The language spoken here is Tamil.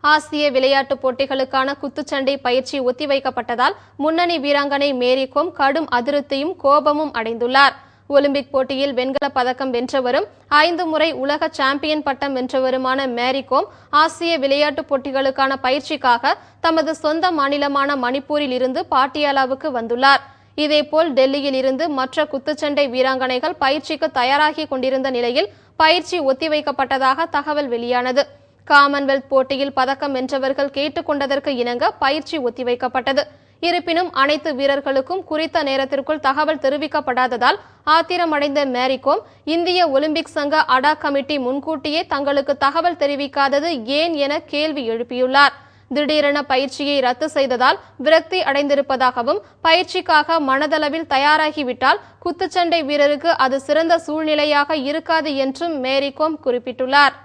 ஆசிய விளையாட்டுப் போட்டிகளுக்கான குத்துச்சண்டை பயிற்சி ஒத்திவைக்கப்பட்டதால் முன்னணி வீராங்கனை மேரிகோம் கடும் அதிருப்தியும் கோபமும் அடைந்துள்ளார். ஒலிம்பிக் போட்டியில் வெண்கலப் பதக்கம் வென்றவரும் ஐந்து முறை உலக சாம்பியன் பட்டம் வென்றவருமான மேரிகோம் ஆசிய விளையாட்டுப் போட்டிகளுக்கான பயிற்சிக்காக தமது சொந்த மாநிலமான மணிப்பூரில் இருந்து பாட்டியாலாவுக்கு வந்துள்ளார். இதேபோல் டெல்லியில் இருந்து மற்ற குத்துச்சண்டை வீராங்கனைகள் பயிற்சிக்கு தயாராகி கொண்டிருந்த நிலையில் பயிற்சி ஒத்திவைக்கப்பட்டதாக தகவல் வெளியானது. காமன்வெல்த் போட்டியில் பதக்கம் வென்றவர்கள் கேட்டுக்கொண்டதற்கு இணங்க பயிற்சி ஒத்திவைக்கப்பட்டது. இருப்பினும் அனைத்து வீரர்களுக்கும் குறித்த நேரத்திற்குள் தகவல் தெரிவிக்கப்படாததால் ஆத்திரமடைந்த மேரிகோம் இந்திய ஒலிம்பிக் சங்க அடா கமிட்டி முன்கூட்டியே தங்களுக்கு தகவல் தெரிவிக்காதது ஏன் என கேள்வி எழுப்பியுள்ளார். திடீரென பயிற்சியை ரத்து செய்ததால் விரக்தி அடைந்திருப்பதாகவும் பயிற்சிக்காக மனதளவில் தயாராகிவிட்டால் குத்துச்சண்டை வீரருக்கு அது சிறந்த சூழ்நிலையாக இருக்காது என்றும் மேரிகோம் குறிப்பிட்டுள்ளார்.